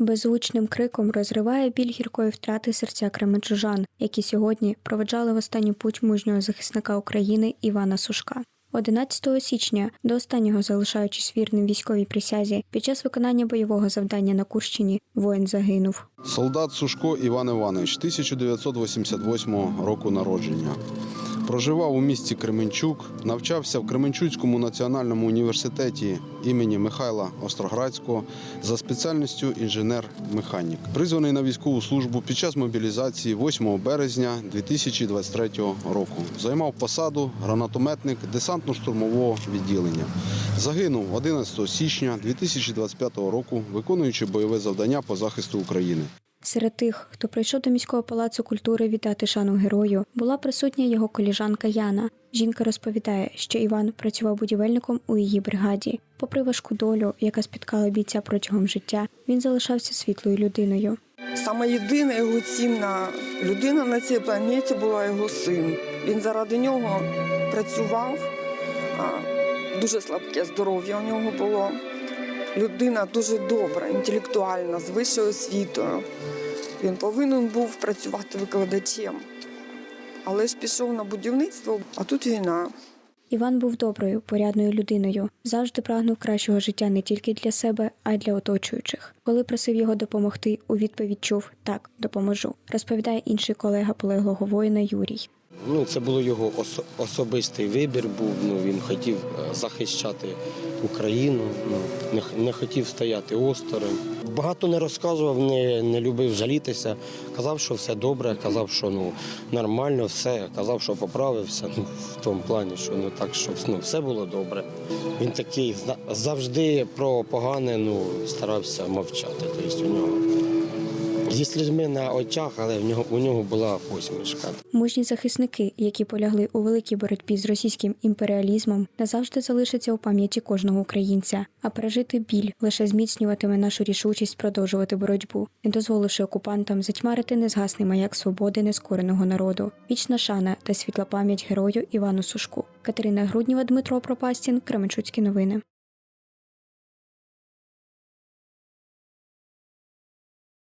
Беззвучним криком розриває біль гіркої втрати серця кременчужан, які сьогодні проведжали в останню путь мужнього захисника України Івана Сушка. 11 січня, до останнього залишаючись вірним військовій присязі, під час виконання бойового завдання на Курщині воїн загинув. Солдат Сушко Іван Іванович, 1988 року народження. Проживав у місті Кременчук, навчався в Кременчуцькому національному університеті імені Михайла Остроградського за спеціальністю інженер-механік. Призваний на військову службу під час мобілізації 8 березня 2023 року. Займав посаду гранатометник десантно-штурмового відділення. Загинув 11 січня 2025 року, виконуючи бойове завдання по захисту України. Серед тих, хто прийшов до міського палацу культури вітати шану герою, була присутня його коліжанка Яна. Жінка розповідає, що Іван працював будівельником у її бригаді. Попри важку долю, яка спіткала бійця протягом життя, він залишався світлою людиною. Саме єдина його цінна людина на цій планеті була його син. Він заради нього працював, дуже слабке здоров'я у нього було. Людина дуже добра, інтелектуальна, з вищою освітою. Він повинен був працювати викладачем. Але ж пішов на будівництво, а тут війна. Іван був доброю, порядною людиною, завжди прагнув кращого життя не тільки для себе, а й для оточуючих. Коли просив його допомогти, у відповідь чув так, допоможу. Розповідає інший колега полеглого воїна Юрій. Ну, це було його осо- особистий вибір. Був ну він хотів е, захищати Україну, ну не, не хотів стояти осторонь. Багато не розказував, не, не любив жалітися. Казав, що все добре, казав, що ну нормально, все. Казав, що поправився. Ну в тому плані, що ну так, що ну, все було добре. Він такий завжди про погане ну старався мовчати. Тобто у нього зі слізьми на очах, але в нього у нього була посмішка. Мужні захисники, які полягли у великій боротьбі з російським імперіалізмом, назавжди залишаться у пам'яті кожного українця, а пережити біль лише зміцнюватиме нашу рішучість продовжувати боротьбу, не дозволивши окупантам затьмарити незгасний маяк свободи нескореного народу. Вічна шана та світла пам'ять герою Івану Сушку. Катерина Грудніва, Дмитро Пропастін, Кременчуцькі новини.